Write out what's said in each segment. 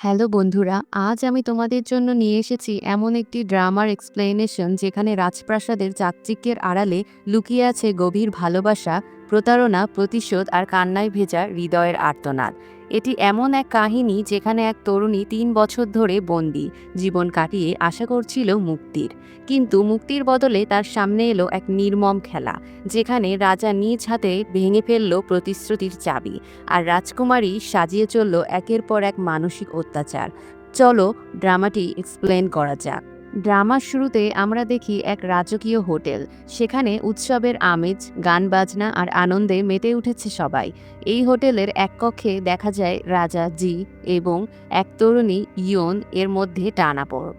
Hello বন্ধুরা, আজ আমি তোমাদের জন্য নিয়ে এসেছি এমন একটি ড্রামার এক্সপ্লেনেশন যেখানে রাজপ্রাসাদের চাকচিক্যের আড়ালে লুকিয়ে আছে গভীর ভালোবাসা প্রতারণা, প্রতিশোধ আর কান্নায় ভেজা হৃদয়ের আর্তনাদ। এটি এমন এক কাহিনী যেখানে এক তরুণী তিন বছর ধরে বন্দি, জীবন কাটিয়ে আশা করছিল মুক্তির। কিন্তু মুক্তির বদলে তার সামনে এলো এক নির্মম খেলা, যেখানে রাজা নিজ হাতে ভেঙে ফেলল প্রতিশ্রুতির চাবি আর রাজকুমারী সাজিয়ে চলল একের পর এক মানসিক অত্যাচার। চলো, ড্রামাটি এক্সপ্লেন করা যাক। ড্রামার শুরুতে আমরা দেখি এক রাজকীয় হোটেল। সেখানে উৎসবের আমেজ, গান বাজনা আর আনন্দে মেতে উঠেছে সবাই। এই হোটেলের এক কক্ষে দেখা যায় রাজা জি এবং এক তরুণী ইয়ন এর মধ্যে টানাপোড়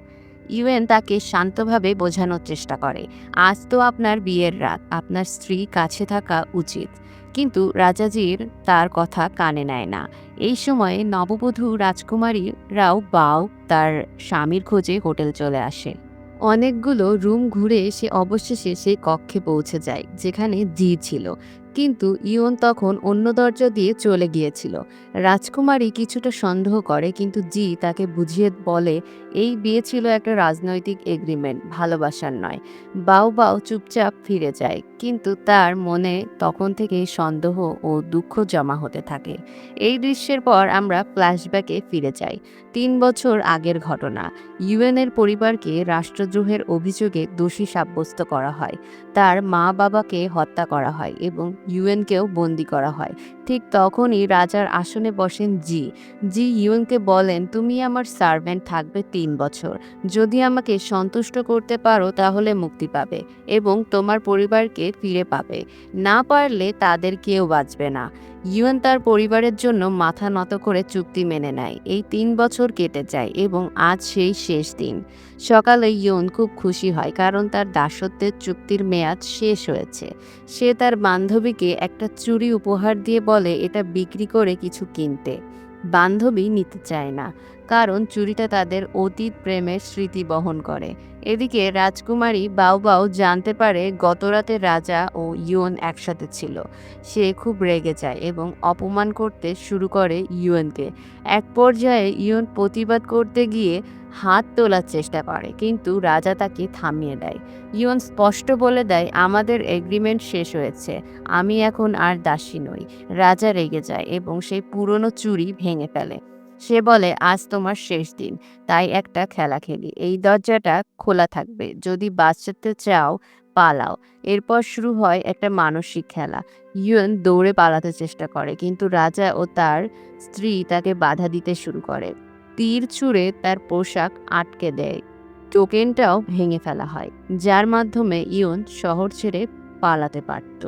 ইউএন তাকে শান্তভাবে বোঝানোর চেষ্টা করে, আজ তো আপনার বিয়ের রাত, আপনার স্ত্রী কাছে থাকা উচিত। কিন্তু রাজাজির তার কথা কানে নেয় না। এই সময়ে নববধূ রাজকুমারীরাও বাও তার স্বামীর খোঁজে হোটেল চলে আসে। অনেকগুলো রুম ঘুরে সে অবশেষে সেই কক্ষে পৌঁছে যায়, যেখানে জি ছিল। কিন্তু ইয়ন তখন অন্য দরজা দিয়ে চলে গিয়েছিল। রাজকুমারী কিছুটা সন্দেহ করে, কিন্তু জি তাকে বুঝিয়ে বলে, এই বিয়ে ছিল একটা রাজনৈতিক এগ্রিমেন্ট ভালোবাসার নয়। বাউ বাউ চুপচাপ ফিরে যায়। কিন্তু তার মনে তখন থেকে সন্দেহ ও দুঃখ জমা হতে থাকে। এই দৃশ্যের পর আমরা ফ্ল্যাশব্যাকে ফিরে যাই। তিন বছর আগের ঘটনা। ইউএনের পরিবারকে রাষ্ট্রদ্রোহের অভিযোগে দোষী সাব্যস্ত করা হয়। তার মা বাবাকে হত্যা করা হয় এবং ইউএনকেও বন্দি করা হয়। ঠিক তখনই রাজার আসনে বসেন জি। জি ইউএনকে বলেন, তুমি আমার সার্ভেন্ট থাকবে তিন বছর। যদি আমাকে সন্তুষ্ট করতে পারো, তাহলে মুক্তি পাবে এবং তোমার পরিবারকে ফিরে পাবে। না পারলে তাদের কেউ বাঁচবে না। ইউএন তার পরিবারের জন্য মাথা নত করে চুক্তি মেনে নেয়। এই তিন বছর কেটে যায় এবং আজ সেই শেষ দিন। সকালে ইয়ন খুব খুশি হয় কারণ তার দাসত্বের চুক্তির মেয়াদ শেষ হয়েছে। সে তার বান্ধবীকে একটা চুরি উপহার দিয়ে বলে, এটা বিক্রি করে কিছু কিনতে। বান্ধবী নিতে চায় না, কারণ চুরিটা তাদের অতীত প্রেমের স্মৃতি বহন করে। এদিকে রাজকুমারী বাউ বাউ জানতে পারে গতরাতে রাজা ও ইউন একসাথে ছিল। সে খুব রেগে যায় এবং অপমান করতে শুরু করে ইউএনকে। এক পর্যায়ে ইউন প্রতিবাদ করতে গিয়ে হাত তোলার চেষ্টা করে, কিন্তু রাজা তাকে থামিয়ে দেয়। ইউন স্পষ্ট বলে দেয়, আমাদের এগ্রিমেন্ট শেষ হয়েছে, আমি এখন আর দাসী নই। রাজা রেগে যায় এবং সেই পুরনো চুরি ভেঙে ফেলে। সে বলে, আজ তোমার শেষ দিন। তাই একটা খেলা খেলি। এই দরজাটা খোলা থাকবে। যদি বাঁচাতে চাও, পালাও। এরপর শুরু হয় একটা মানসিক খেলা। ইউন দৌড়ে পালাতে চেষ্টা করে, কিন্তু রাজা ও তার স্ত্রী তাকে বাধা দিতে শুরু করে। তীর ছুঁড়ে তার পোশাক আটকে দেয়। টোকেনটাও ভেঙে ফেলা হয়, যার মাধ্যমে ইয়ন শহর ছেড়ে পালাতে পারত।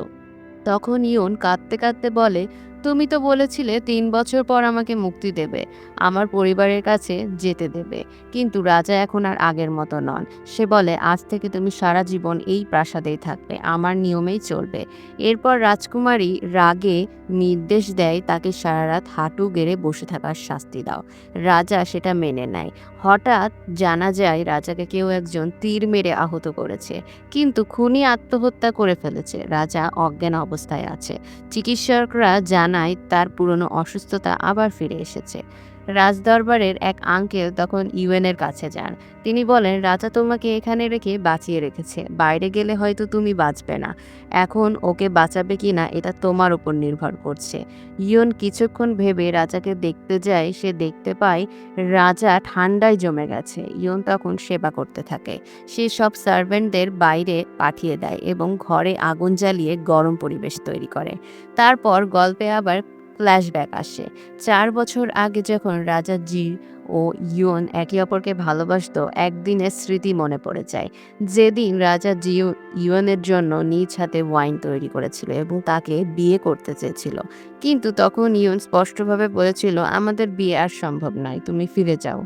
তখন ইয়ন কাঁদতে কাঁদতে বলে তুমি তো বলেছিলে, তিন বছর পর আমাকে মুক্তি দেবে। আমার পরিবারের কাছে যেতে দেবে। কিন্তু রাজা এখন আর আগের মতো নন। সে বলে, আজ থেকে তুমি সারা জীবন এই প্রাসাদেই থাকবে। আমার নিয়মেই চলবে। এরপর রাজকুমারী রাগে নির্দেশ দেয় তাকে সারা রাত হাঁটু গেড়ে বসে থাকার শাস্তি দাও। রাজা সেটা মেনে নেয়। হঠাৎ জানা যায় রাজাকে কেউ একজন তীর মেরে আহত করেছে। কিন্তু খুনি আত্মহত্যা করে ফেলেছে। রাজা অজ্ঞান অবস্থায় আছে। চিকিৎসকরা জানায় তার পুরনো অসুস্থতা আবার ফিরে এসেছে। রাজদরবারের এক আঙ্কেল তখন ইউএনের কাছে যান। তিনি বলেন, রাজা তোমাকে এখানে রেখে বাঁচিয়ে রেখেছে। বাইরে গেলে হয়তো তুমি বাঁচবে না। এখন ওকে বাঁচাবে কি না, এটা তোমার উপর নির্ভর করছে। ইয়ন কিছুক্ষণ ভেবে রাজাকে দেখতে যায়, সে দেখতে পায় রাজা ঠান্ডায় জমে গেছে। ইয়ন তখন সেবা করতে থাকে। সে সব সার্ভেন্টদের বাইরে পাঠিয়ে দেয় এবং ঘরে আগুন জ্বালিয়ে গরম পরিবেশ তৈরি করে। তারপর গল্পে আবার ফ্ল্যাশব্যাক আসে। চার বছর আগে যখন রাজা জি ও ইয়ন একে অপরকে ভালোবাসত, একদিনের স্মৃতি মনে পড়ে যায়। যেদিন রাজা জি ইয়নের জন্য নিজ হাতে ওয়াইন তৈরি করেছিল এবং তাকে বিয়ে করতে চেয়েছিল। কিন্তু তখন ইয়ন স্পষ্টভাবে বলেছিল, আমাদের বিয়ে আর সম্ভব নয়, তুমি ফিরে যাও।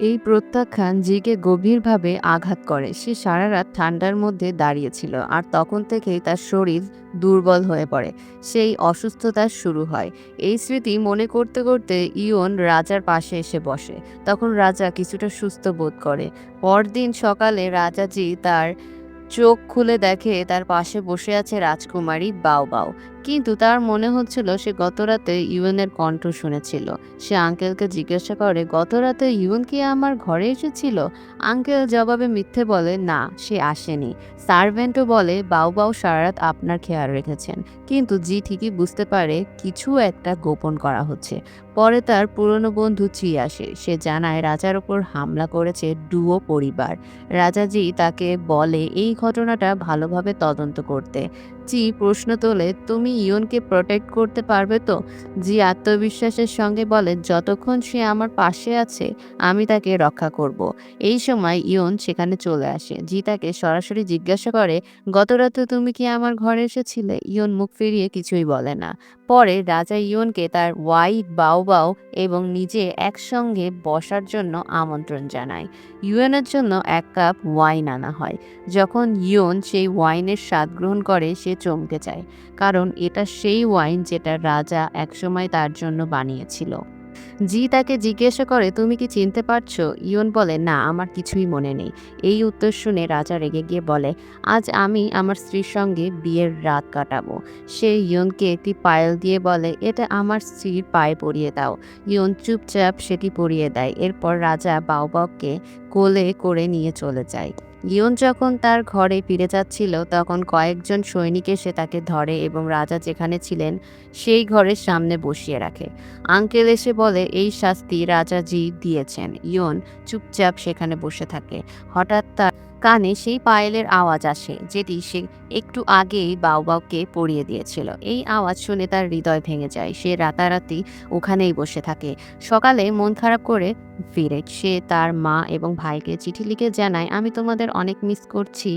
এই প্রত্যাখ্যান জিকে গভীরভাবে আঘাত করে। সে সারা রাত ঠান্ডার মধ্যে দাঁড়িয়েছিল আর তখন থেকেই তার শরীর দুর্বল হয়ে পড়ে। সেই অসুস্থতা শুরু হয়। এই স্মৃতি মনে করতে করতে ইয়ন রাজার পাশে এসে বসে। তখন রাজা কিছুটা সুস্থ বোধ করে। পরদিন সকালে রাজাজি তার চোখ খুলে দেখে তার পাশে বসে আছে রাজকুমারী বাও বাও। কিন্তু তার মনে হচ্ছিল সে গতরাতে ইউএনের কণ্ঠ শুনেছিল। সে আঙ্কেলকে জিজ্ঞাসা করে, গতরাতে ইউএন কি আমার ঘরে এসেছিল? আঙ্কেল জবাবে মিথ্যে বলে, না, সে আসেনি। সার্ভেন্টও বলে, বাউ বাউ সারারাত আপনার খেয়াল রেখেছেন। কিন্তু জি ঠিকই বুঝতে পারে, কিছু একটা গোপন করা হচ্ছে। পরে তার পুরনো বন্ধু চি আসে। সে জানায়, রাজার ওপর হামলা করেছে ডুও পরিবার। রাজাজি তাকে বলে, এই ঘটনাটা ভালোভাবে তদন্ত করতে। চি প্রশ্ন তোলে, তুমি ইয়নকে প্রোটেক্ট করতে পারবে তো? জি আত্মবিশ্বাসের সঙ্গে বলে, যতক্ষণ সে আমার পাশে আছে, আমি তাকে রক্ষা করব। এই সময় ইয়ন সেখানে চলে আসে। জি তাকে সরাসরি জিজ্ঞাসা করে গত রাতে তুমি কি আমার ঘরে এসেছিলে? ইয়ন মুখ ফিরিয়ে কিছুই বলে না। পরে রাজা ইয়নকে তার ওয়াইফ বাও বাও এবং নিজে একসঙ্গে বসার জন্য আমন্ত্রণ জানায়। ইউএনের জন্য এক কাপ ওয়াইন আনা হয়। যখন ইয়ন সেই ওয়াইনের স্বাদ গ্রহণ করে, সে চমকে যায়, কারণ এটা সেই ওয়াইন যেটা রাজা একসময় তার জন্য বানিয়েছিল। জি তাকে জিজ্ঞাসা করে, তুমি কি চিনতে পারছ? ইয়ন বলে, না, আমার কিছুই মনে নেই। এই উত্তর শুনে রাজা রেগে গিয়ে বলে, আজ আমি আমার স্ত্রীর সঙ্গে বিয়ের রাত কাটাবো। সে ইয়নকে একটি পায়েল দিয়ে বলে, এটা আমার স্ত্রীর পায়ে পরিয়ে দাও। ইয়ন চুপচাপ সেটি পরিয়ে দেয়। এরপর রাজা বাউবাবকে কোলে করে নিয়ে চলে যায়। ইয়ন যখন তার ঘরে ফিরে যাচ্ছিল, তখন কয়েকজন সৈনিক এসে তাকে ধরে এবং রাজা যেখানে ছিলেন, সেই ঘরের সামনে বসিয়ে রাখে। আঙ্কেল এসে বলে, এই শাস্তি রাজাজি দিয়েছেন। ইয়ন চুপচাপ সেখানে বসে থাকে। হঠাৎ তার কানে সেই পায়েলের আওয়াজ আসে, যেটি সে একটু আগেই বাউবাউকে পড়িয়ে দিয়েছিল। এই আওয়াজ শুনে তার হৃদয় ভেঙে যায়। সে রাতারাতি ওখানেই বসে থাকে। সকালে মন খারাপ করে ফিরে। সে তার মা এবং ভাইকে চিঠি লিখে জানায়, আমি তোমাদের অনেক মিস করছি।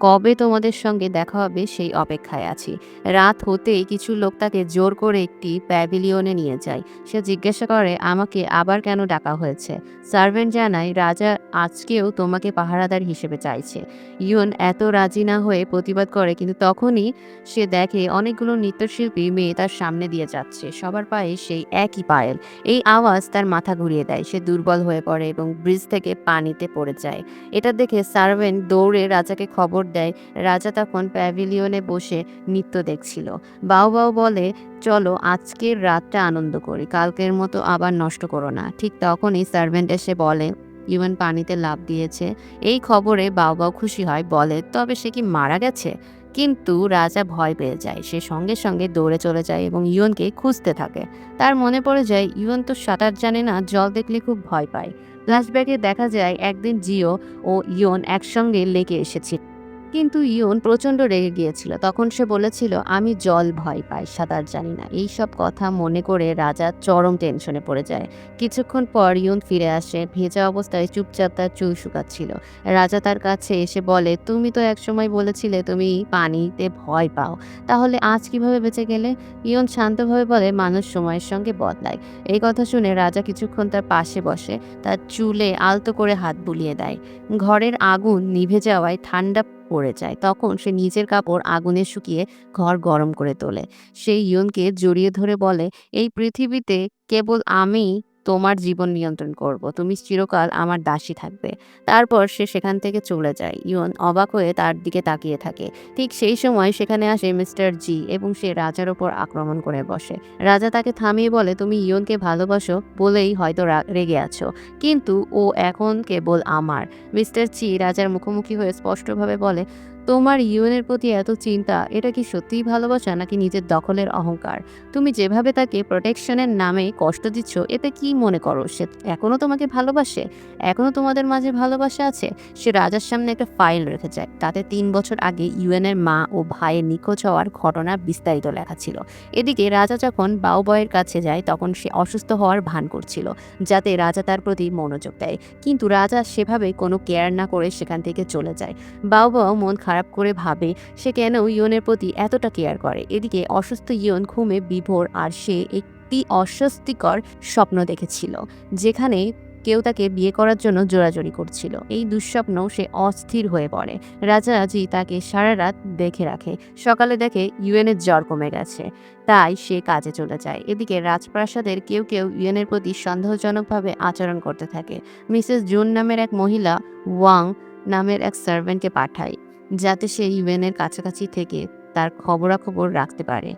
কবে তোমাদের সঙ্গে দেখা হবে সেই অপেক্ষায় আছি। রাত হতেই কিছু লোক তাকে জোর করে একটি প্যাভিলিয়নে নিয়ে যায়। সে জিজ্ঞাসা করে, আমাকে আবার কেন ডাকা হয়েছে? সার্ভেন্ট জানায়, রাজা আজকেও তোমাকে পাহারাদার হিসেবে চাইছে। ইয়ন এত রাজি না হয়ে প্রতিবাদ করে, কিন্তু তখনই সে দেখে অনেকগুলো নৃত্যশিল্পী মেয়ে তার সামনে দিয়ে যাচ্ছে। সবার পায়ে সেই একই পায়েল। এই আওয়াজ তার মাথা ঘুরিয়ে দেয়। সে দুর্বল হয়ে পড়ে এবং ব্রিজ থেকে পানিতে পড়ে যায়। এটা দেখে সার্ভেন্ট দৌড়ে রাজাকে খবর দেয়, রাজা তখন প্যাভিলিয়নে বসে নৃত্য দেখছিল। বাউ বাউ বলে, চলো আজকের রাতটা আনন্দ করি, কালকের মতো আবার নষ্ট করো না। ঠিক তখনই সার্ভেন্ট এসে বলে, ইউএন পানিতে লাভ দিয়েছে। এই খবরে বাউ বাউ খুশি হয়, বলে, তবে সে কি মারা গেছে? কিন্তু রাজা ভয় পেয়ে যায়, সে সঙ্গে সঙ্গে দৌড়ে চলে যায় এবং ইয়নকে খুঁজতে থাকে। তার মনে পড়ে যায় ইয়ন তো সাঁতার জানে না, জল দেখলে খুব ভয় পায়। ফ্ল্যাশব্যাকে দেখা যায়, একদিন জিও ও ইয়ন একসঙ্গে লেগে এসেছিল। কিন্তু ইয়ন প্রচণ্ড রেগে গিয়েছিল। তখন সে বলেছিল, আমি জল ভয় পাই, সাঁতার জানি না। এই সব কথা মনে করে রাজা চরম টেনশনে পড়ে যায়। কিছুক্ষণ পর ইয়ন ফিরে আসে, ভেজা অবস্থায় চুপচাপ তার চুল শুকাচ্ছিল। রাজা তার কাছে এসে বলে, তুমি তো একসময় বলেছিলে তুমি পানিতে ভয় পাও। তাহলে আজ কীভাবে বেঁচে গেলে? ইয়ন শান্তভাবে বলে, মানুষ সময়ের সঙ্গে বদলায়। এই কথা শুনে রাজা কিছুক্ষণ তার পাশে বসে, তার চুলে আলতো করে হাত বুলিয়ে দেয়। ঘরের আগুন নিভে যাওয়ায় ঠান্ডা পড়ে যায়। তখন সে নিজের কাপড় আগুনে শুকিয়ে ঘর গরম করে তোলে। সেই ইয়নকে জড়িয়ে ধরে বলে, এই পৃথিবীতে কেবল আমি তোমার জীবন নিয়ন্ত্রণ করব। তুমি চিরকাল আমার দাসী থাকবে। তারপর সে সেখান থেকে চলে যায়। ইয়ন অবাক হয়ে তার দিকে তাকিয়ে থাকে। ঠিক সেই সময় সেখানে আসে মিস্টার জি এবং সে রাজার ওপর আক্রমণ করে বসে। রাজা তাকে থামিয়ে বলে, তুমি ইয়নকে ভালোবাসো বলেই হয়তো রেগে আছো। কিন্তু ও এখন কেবল আমার। মিস্টার চি রাজার মুখোমুখি হয়ে স্পষ্টভাবে বলে তোমার ইউএনের প্রতি এত চিন্তা, এটা কি সত্যিই ভালোবাসা নাকি নিজের দখলের অহংকার? তুমি যেভাবে তাকে প্রোটেকশনের নামে কষ্ট দিচ্ছ, এতে কি মনে করো? সে এখনও তোমাকে ভালোবাসে? এখনও তোমাদের মাঝে ভালোবাসা আছে? সে রাজার সামনে একটা ফাইল রেখে যায়। তাতে তিন বছর আগে ইউএনের মা ও ভাইয়ের নিখোঁজ হওয়ার ঘটনা বিস্তারিত লেখা ছিল। এদিকে রাজা যখন বাউবয়ের কাছে যায়, তখন সে অসুস্থ হওয়ার ভান করছিল, যাতে রাজা তার প্রতি মনোযোগ দেয়। কিন্তু রাজা সেভাবে কোনো কেয়ার না করে সেখান থেকে চলে যায়। বাউ বাউ মন খারাপ করে ভাবে, সে কেন ইয়নের প্রতি এতটা কেয়ার করে? এদিকে অসুস্থ ইয়ন ঘুমে বিভোর আর সে একটি অস্বস্তিকর স্বপ্ন দেখেছিল, যেখানে কেউ তাকে বিয়ে করার জন্য জোরাজোরি করছিল। এই দুঃস্বপ্ন সে অস্থির হয়ে পড়ে। রাজা জি তাকে সারা রাত দেখে রাখে। সকালে দেখে ইউএনের জ্বর কমে গেছে, তাই সে কাজে চলে যায়। এদিকে রাজপ্রাসাদের কেউ কেউ ইউএনের প্রতি সন্দেহজনকভাবে আচরণ করতে থাকে। মিসেস জুন নামের এক মহিলা, ওয়াং নামের এক সার্ভেন্টকে পাঠায়। যাতে সে ইউএনের কাছাকাছি থেকে তার খবরাখবর রাখতে পারে।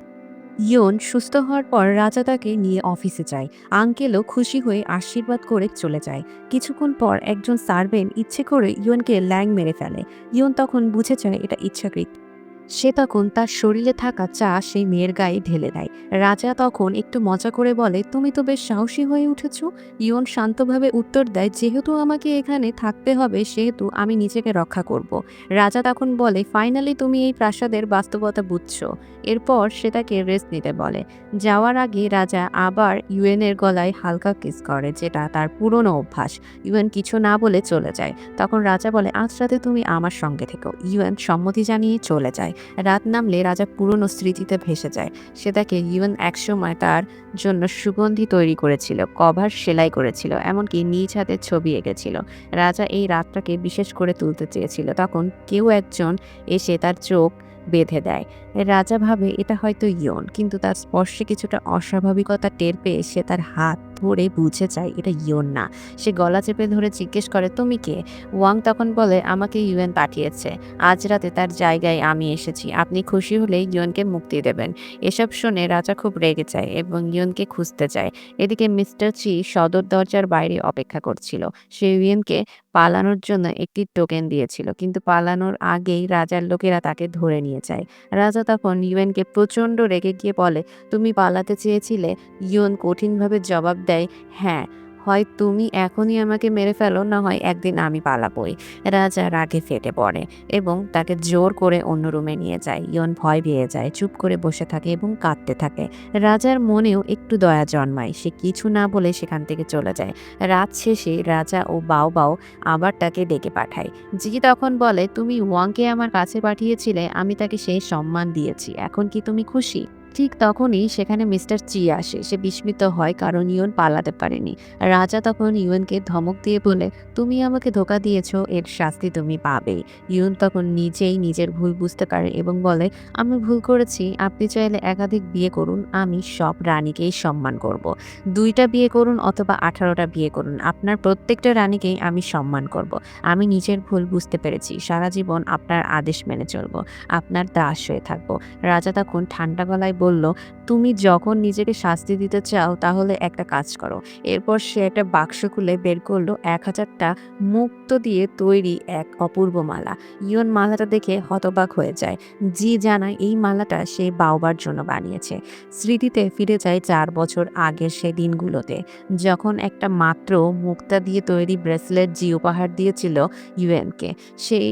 ইয়ন সুস্থ হওয়ার পর রাজা তাকে নিয়ে অফিসে যায়। আঙ্কেলও খুশি হয়ে আশীর্বাদ করে চলে যায়। কিছুক্ষণ পর একজন সার্ভেন্ট ইচ্ছে করে ইয়নকে ল্যাং মেরে ফেলে। ইয়ন তখন বুঝে যায় এটা ইচ্ছাকৃত। সে তখন তার শরীরে থাকা চা সেই মেয়ের গায়ে ঢেলে দেয়। রাজা তখন একটু মজা করে বলে, তুমি তো বেশ সাহসী হয়ে উঠেছ। ইয়ন শান্তভাবে উত্তর দেয়, যেহেতু আমাকে এখানে থাকতে হবে, সেহেতু আমি নিজেকে রক্ষা করব। রাজা তখন বলে, ফাইনালি তুমি এই প্রাসাদের বাস্তবতা বুঝছ। এরপর সে তাকে রেস্ট নিতে বলে। যাওয়ার আগে রাজা আবার ইউএনের গলায় হালকা কিস করে, যেটা তার পুরনো অভ্যাস। ইউএন কিছু না বলে চলে যায়। তখন রাজা বলে, আজ রাতে তুমি আমার সঙ্গে থেকো। ইউএন সম্মতি জানিয়ে চলে যায়। রাত নামলে রাজা পুরনো স্মৃতিতে ভেসে যায়। সে তাকে ইউএন একসময় তার জন্য সুগন্ধি তৈরি করেছিল, কভার সেলাই করেছিল, এমনকি নিজ হাতে ছবি এঁকেছিল। রাজা এই রাতটাকে বিশেষ করে তুলতে চেয়েছিল, তখন কেউ একজন এসে তার চোখ বেঁধে দেয়। রাজা ভাবে এটা হয়তো ইয়ন কিন্তু তার স্পর্শে কিছুটা অস্বাভাবিকতা টের পেয়ে সে তার হাত ধরে বুঝে যায়, এটা ইয়ন না। সে গলা চেপে ধরে জিজ্ঞেস করে, তুমি কে? ওয়াং তখন বলে, আমাকে ইউএন পাঠিয়েছে। আজ রাতে তার জায়গায় আমি এসেছি। আপনি খুশি হলেই ইয়নকে মুক্তি দেবেন। এসব শুনে রাজা খুব রেগে যায় এবং ইয়নকে খুঁজতে যায়। এদিকে মিস্টার চি সদর দরজার বাইরে অপেক্ষা করছিল। সে ইউএনকে পালানোর জন্য একটি টোকেন দিয়েছিল, কিন্তু পালানোর আগেই রাজার লোকেরা তাকে ধরে নিয়ে যায়। রাজা তখন ইউএনকে প্রচণ্ড রেগে গিয়ে বলে, তুমি পালাতে চেয়েছিলে? ইউন কঠিনভাবে জবাব দেয় হ্যাঁ হয় তুমি এখনই আমাকে মেরে ফেলো, না হয় একদিন আমি পালাবই। রাজা রাগে ফেটে পড়ে এবং তাকে জোর করে অন্য রুমে নিয়ে যায়। ইয়ন ভয় পেয়ে যায়, চুপ করে বসে থাকে এবং কাঁদতে থাকে। রাজার মনেও একটু দয়া জন্মায়, সে কিছু না বলে সেখান থেকে চলে যায়। রাত শেষে রাজা ও বাও বাও আবার তাকে ডেকে পাঠায়। জি তখন বলে, তুমি ওয়াংকে আমার কাছে পাঠিয়েছিলে, আমি তাকে সেই সম্মান দিয়েছি, এখন কি তুমি খুশি? ঠিক তখনই সেখানে মিস্টার চি আসে সে বিস্মিত হয় কারণ ইউন পালাতে পারেনি রাজা তখন ইউনকে ধমক দিয়ে বলে, তুমি আমাকে ধোকা দিয়েছ, এর শাস্তি তুমি পাবে ইউন তখন নিজেই নিজের ভুল বুঝতে পারে এবং বলে, আমি ভুল করেছি, আপনি চাইলে একাধিক বিয়ে করুন, আমি সব রানীকেই সম্মান করব। দুইটা বিয়ে করুন অথবা আঠারোটা বিয়ে করুন, আপনার প্রত্যেকটা রানীকেই আমি সম্মান করব। আমি নিজের ভুল বুঝতে পেরেছি, সারা জীবন আপনার আদেশ মেনে চলব, আপনার দাস হয়ে থাকব রাজা তখন ঠান্ডা গলায় বলল, তুমি যখন নিজেকে শাস্তি দিতে চাও, তাহলে একটা কাজ করো। এরপর সে একটা বাক্স খুলে বের করল এক হাজারটা মুক্ত দিয়ে তৈরি এক অপূর্ব মালা। ইয়ন মালাটা দেখে হতবাক হয়ে যায়। জি জানায়, এই মালাটা সে বাওবার জন্য বানিয়েছে। স্মৃতিতে ফিরে যায় চার বছর আগের সে দিনগুলোতে। যখন একটা মাত্র মুক্তা দিয়ে তৈরি ব্রেসলেট জি উপহার দিয়েছিল ইউএনকে সেই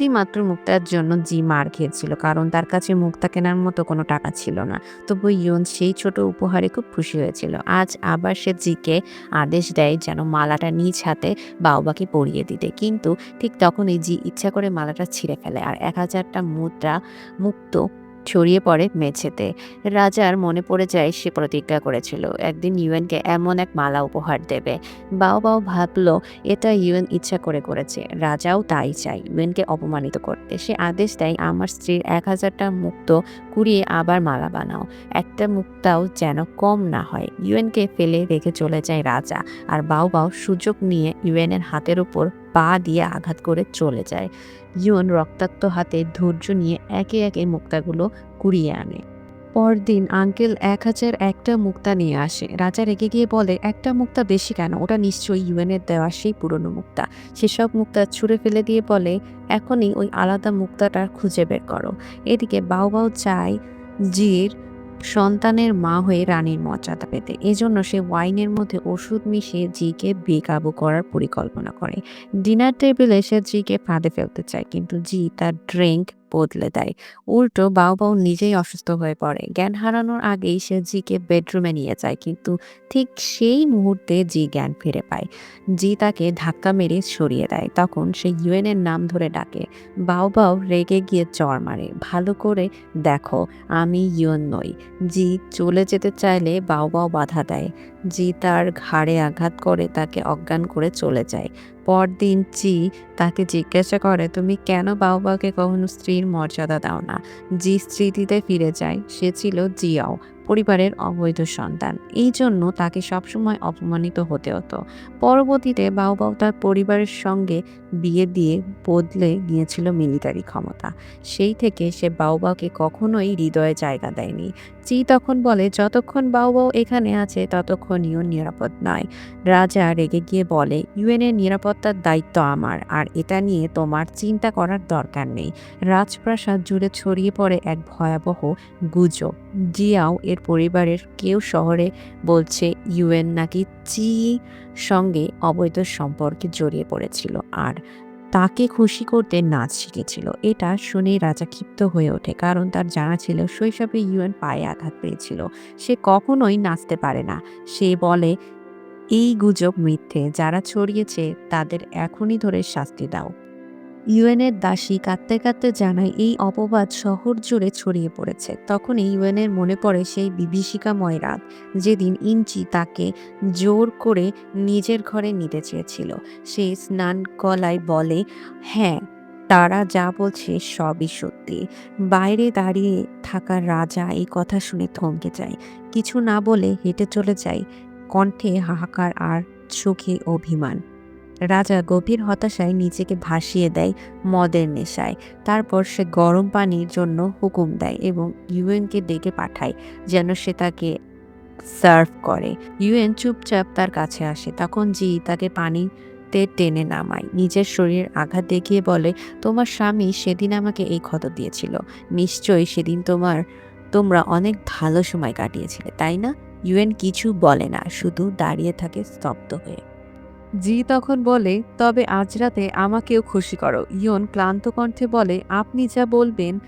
একটি মাত্র মুক্তার জন্য জি মার খেয়েছিল, কারণ তার কাছে মুক্তা কেনার মতো কোনো টাকা ছিল না। তবু ইয়ন সেই ছোট উপহারে খুব খুশি হয়েছিল। আজ আবার সে জিকে আদেশ দেয় যেন মালাটা নিজ হাতে বাউবাকে পরিয়ে দিতে। কিন্তু ঠিক তখনই জি ইচ্ছা করে মালাটা ছিঁড়ে ফেলে, আর এক হাজারটা মুদ্রা মুক্ত ছড়িয়ে পড়ে মেঝেতে। রাজার মনে পড়ে যায় সে প্রতিজ্ঞা করেছিল, একদিন ইউএনকে এমন এক মালা উপহার দেবে। বাও বাও ভাবলো, এটা ইউএন ইচ্ছা করে করেছে, রাজাও তাই চাই ইউএনকে অপমানিত করতে। সে আদেশ দেয়, আমার স্ত্রীর এক হাজারটা মুক্ত কুড়িয়ে আবার মালা বানাও। একটা মুক্তাও যেন কম না হয়। ইউএনকে ফেলে রেখে চলে যায় রাজা, আর বাও বাও সুযোগ নিয়ে ইউএনের হাতের উপর পা দিয়ে আঘাত করে চলে যায়। ইউন রক্তাক্ত হাতে ধৈর্য নিয়ে একে একে মুক্তাগুলো কুড়িয়ে আনে। পরদিন আঙ্কেল এক হাজার একটা মুক্তা নিয়ে আসে। রাজা রেগে গিয়ে বলে, একটা মুক্তা বেশি কেন? ওটা নিশ্চয়ই ইউএনের দেওয়া সেই পুরনো মুক্তা। সেসব মুক্তা ছুঁড়ে ফেলে দিয়ে বলে, এখনই ওই আলাদা মুক্তাটা খুঁজে বের করো। এদিকে বাউ বাউ চায় জির সন্তানের মা হয়ে রানীর মর্যাদা পেতে। এজন্য সে ওয়াইনের মধ্যে ওষুধ মিশিয়ে জিকে বেকাবু করার পরিকল্পনা করে। ডিনার টেবিলে সে জিকে ফাঁদে ফেলতে চায়, কিন্তু জি তার ড্রিঙ্ক বদলে দেয়। উল্টো বাউ বাউ নিজেই অসুস্থ হয়ে পড়ে। জ্ঞান হারানোর আগেই সে জিকে বেডরুমে নিয়ে যায়, কিন্তু ঠিক সেই মুহূর্তে জি জ্ঞান ফিরে পায়। জি তাকে ধাক্কা মেরে সরিয়ে দেয়। তখন সে ইউএনের নাম ধরে ডাকে। বাউ বাউ রেগে গিয়ে চর মারে। ভালো করে দেখো, আমি ইউএন নই। জি চলে যেতে চাইলে বাউ বাউ বাধা দেয়। জি তার ঘাড়ে আঘাত করে তাকে অজ্ঞান করে চলে যায়। পরদিন জি তাকে জিজ্ঞাসা করে, তুমি কেন বাউবাকে কখনো স্ত্রীর মর্যাদা দাও না? জি স্মৃতিতে ফিরে যায়, সে ছিল জিয়াও। পরিবারের অবৈধ সন্তান। এই জন্য তাকে সবসময় অপমানিত হতে হতো। পরবর্তীতে বাউবাউ তার পরিবারের সঙ্গে বিয়ে দিয়ে বদলে গিয়েছিল মিলিটারি ক্ষমতা। সেই থেকে সে বাউবাউকে কখনোই হৃদয়ে জায়গা দেয়নি। চি তখন বলে, যতক্ষণ বাউবাউ এখানে আছে ততক্ষণ ইউন নিরাপদ নয়। রাজা রেগে গিয়ে বলে ইউএনের নিরাপত্তার দায়িত্ব আমার, আর এটা নিয়ে তোমার চিন্তা করার দরকার নেই। রাজপ্রাসাদ জুড়ে ছড়িয়ে পড়ে এক ভয়াবহ গুজব। জিয়াও এর পরিবারের কেউ শহরে বলছে ইউএন নাকি চি সঙ্গে অবৈধ সম্পর্কে জড়িয়ে পড়েছিল আর তাকে খুশি করতে নাচ শিখেছিল। এটা শুনে রাজা ক্ষিপ্ত হয়ে ওঠে কারণ তার জানা ছিল শৈশবে ইউএন পায়ে আঘাত পেয়েছিল। সে কখনোই নাচতে পারে না। সে বলে, এই গুজব মিথ্যে। যারা ছড়িয়েছে তাদের এখনই ধরে শাস্তি দাও। ইউএনের দাসী কাঁদতে কাঁদতে জানায়, এই অপবাদ শহর জুড়ে ছড়িয়ে পড়েছে। তখনই ইউএনের মনে পড়ে সেই বিভীষিকাময় রাত, যেদিন ইঞ্চি তাকে জোর করে নিজের ঘরে নিতে চেয়েছিল। সে স্নান গলায় বলে হ্যাঁ তারা যা বলছে সবই সত্যি। বাইরে দাঁড়িয়ে থাকা রাজা এই কথা শুনে থমকে যায়। কিছু না বলে হেঁটে চলে যায়। কণ্ঠে হাহাকার আর চোখে অভিমান। রাজা গভীর হতাশায় নিজেকে ভাসিয়ে দেয় মদের নেশায়। তারপর সে গরম পানির জন্য হুকুম দেয় এবং ইউএনকে ডেকে পাঠায় যেন সে তাকে সার্ভ করে। ইউএন চুপচাপ তার কাছে আসে, তখন জি তাকে পানিতে টেনে নামায়। নিজের শরীর আঘাত দেখিয়ে বলে, তোমার স্বামী সেদিন আমাকে এই ক্ষত দিয়েছিল। নিশ্চয়ই সেদিন তোমার, তোমরা অনেক ভালো সময় কাটিয়েছিলে, তাই না? ইউএন কিছু বলে না, শুধু দাঁড়িয়ে থাকে স্তব্ধ হয়ে। জি তখন বলে, তবে আজ রাতে আমাকেও খুশি করো। ইয়ন ক্লান্ত কণ্ঠে বলে, আপনি যা বলবেন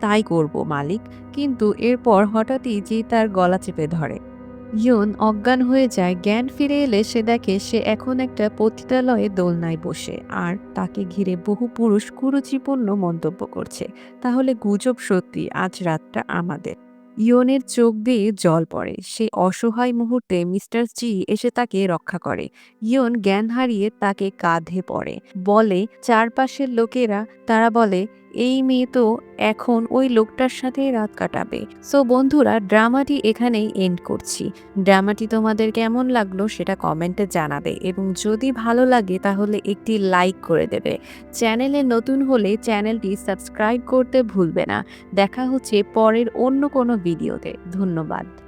তাই করব, মালিক। কিন্তু এরপর হঠাৎই জি তার গলা চেপে ধরে। ইয়ন অজ্ঞান হয়ে যায়, জ্ঞান ফিরে এলে সে দেখে সে এখন একটা পতিতালয়ে দোলনায় বসে আর তাকে ঘিরে বহু পুরুষ কুরুচিপূর্ণ মন্তব্য করছে। তাহলে গুজব সত্যি, আজ রাতটা আমাদের। ইয়নের চোখ দিয়ে জল পড়ে। সে অসহায় মুহূর্তে মিস্টার জি এসে তাকে রক্ষা করে। ইয়ন জ্ঞান হারিয়ে তাকে কাঁধে পড়ে। বলে, চারপাশের লোকেরা, তারা বলে এই মেয়ে তো এখন ওই লোকটার সাথে রাত কাটাবে। সো বন্ধুরা ড্রামাটি এখানেই এন্ড করছি। ড্রামাটি তোমাদের কেমন লাগল সেটা কমেন্টে জানাবে এবং যদি ভালো লাগে তাহলে একটি লাইক করে দেবে। চ্যানেলে নতুন হলে চ্যানেলটি সাবস্ক্রাইব করতে ভুলবে না। দেখা হচ্ছে পরের অন্য কোনো ভিডিওতে ধন্যবাদ।